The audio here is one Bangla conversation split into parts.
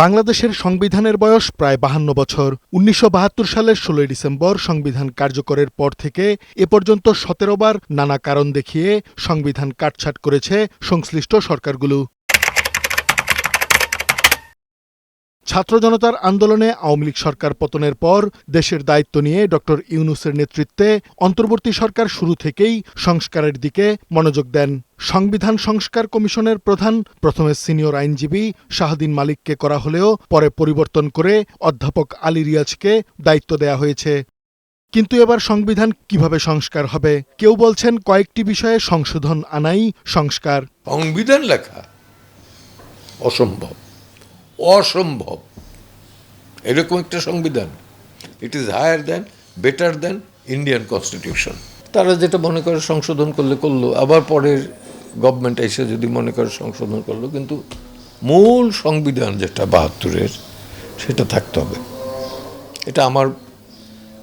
বাংলাদেশের সংবিধানের বয়স প্রায় বাহান্ন বছর। উনিশশো বাহাত্তর সালের ষোলোই ডিসেম্বর সংবিধান কার্যকরের পর থেকে এ পর্যন্ত সতেরো বার নানা কারণ দেখিয়ে সংবিধান কাটছাট করেছে সংশ্লিষ্ট সরকারগুলো। ছাত্র জনতার আন্দোলনে আওয়ামী লীগ সরকার পতনের পর দেশের দায়িত্ব নিয়ে ড ইউনুসের নেতৃত্বে অন্তর্বর্তী সরকার শুরু থেকেই সংস্কারের দিকে মনোযোগ দেন। সংবিধান সংস্কার কমিশনের প্রধান, প্রথমে সিনিয়র আইনজীবী শাহদিন মালিককে করা হলেও পরে পরিবর্তন করে অধ্যাপক আলী রিয়াজকে দায়িত্ব দেয়া হয়েছে। কিন্তু এবার সংবিধান কীভাবে সংস্কার হবে? কেউ বলছেন কয়েকটি বিষয়ে সংশোধন আনাই সংস্কার। সংবিধান লেখা অসম্ভব। অসম্ভব। এরকম একটা সংবিধান। It is higher than better than Indian constitution তারা যেটা মনে করে সংশোধন করলে করল, আবার পরের গভর্নমেন্ট এসে যদি মনে করে সংশোধন করল, কিন্তু মূল সংবিধান যেটা বাহাত্তরের, সেটা থাকতে হবে। এটা আমার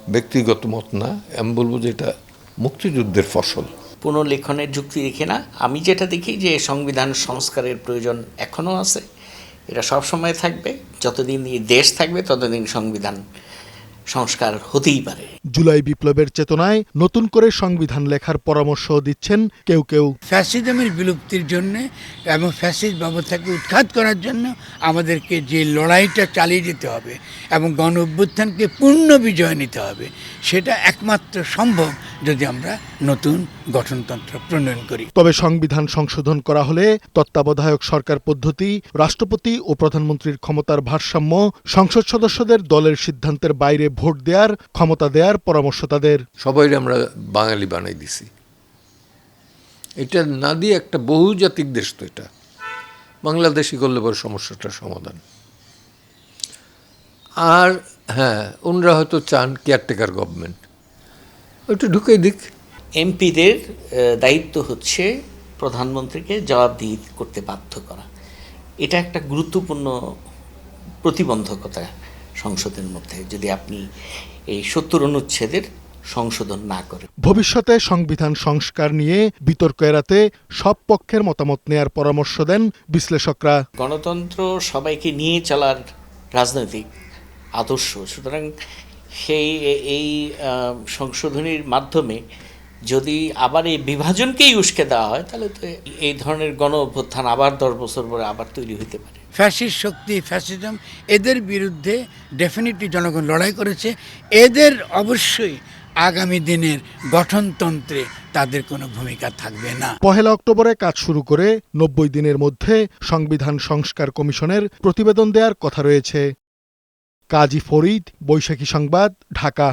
ব্যক্তিগত মত না, আমি বলব যে এটা মুক্তিযুদ্ধের ফসল। পুনর্লেখনের যুক্তি দেখি না। আমি যেটা দেখি যে সংবিধান সংস্কারের প্রয়োজন এখনও আছে। এটা সবসময় থাকবে যতদিন এই দেশ থাকবে ততদিন সংবিধান সংস্কার হতেই পারে। জুলাই বিপ্লবের চেতনায় নতুন করে সংবিধান লেখার পরামর্শ দিচ্ছেন কেউ কেউ। ফ্যাসিজমের বিলুপ্তির জন্য এবং ফ্যাসিজ ব্যবস্থাকে উৎখাত করার জন্য আমাদেরকে যে লড়াইটা চালিয়ে যেতে হবে এবং গণ অভ্যুত্থানকে পূর্ণ বিজয় নিতে হবে সেটা একমাত্র সম্ভব যদি আমরা নতুন গঠনতন্ত্র প্রণয়ন করি। তবে সংবিধান সংশোধন করা হলে তত্ত্বাবধায়ক সরকার পদ্ধতি রাষ্ট্রপতি ও প্রধানমন্ত্রীর ক্ষমতার ভারসাম্য সংসদ সদস্যদের দলের সিদ্ধান্তের বাইরে ভোট দেওয়ার ক্ষমতা দেওয়ার পরামর্শ তাদের। সবাই আমরা বাঙালি বানাই দিছি। এটা না দিয়ে একটা বহুজাতিক দেশ তো এটা। বাংলাদেশি করলে বড় সমস্যাটার সমাধান। আর হ্যাঁ ওনারা হয়তো চান কেয়ারটেকার গভর্নমেন্ট ওইটা ঢুকে দিক। এমপিদের দায়িত্ব হচ্ছে প্রধানমন্ত্রীকে জবাবদিহি করতে বাধ্য করা। এটা একটা গুরুত্বপূর্ণ প্রতিবন্ধকতা সংসদের মধ্যে যদি আপনি এই সত্তর অনুচ্ছেদের সংশোধন না করেন। ভবিষ্যতে সংবিধান সংস্কার নিয়ে বিতর্ক এড়াতে সব পক্ষের মতামত নেয়ার পরামর্শ দেন বিশ্লেষকরা। গণতন্ত্র সবাইকে নিয়ে চলার রাজনৈতিক আদর্শ সুতরাং সেই এই সংশোধনীর মাধ্যমে যদি আবার এই বিভাজনকেই উস্কে দেওয়া হয় তাহলে তো এই ধরনের গণ অভ্যুত্থান আবার দশ বছর পরে আবার তৈরি হতে পারে। ফ্যাসিস্ট শক্তি ফ্যাসিজম এদের বিরুদ্ধে ডেফিনেটলি জনগণ লড়াই করেছে। এদের অবশ্যই আগামী দিনের গঠনতন্ত্রে তাদের কোনো ভূমিকা থাকবে না। পহেলা অক্টোবরে কাজ শুরু করে নব্বই দিনের মধ্যে সংবিধান সংস্কার কমিশনের প্রতিবেদন দেওয়ার কথা রয়েছে। কাজী ফরিদ বৈশাখী সংবাদ ঢাকা।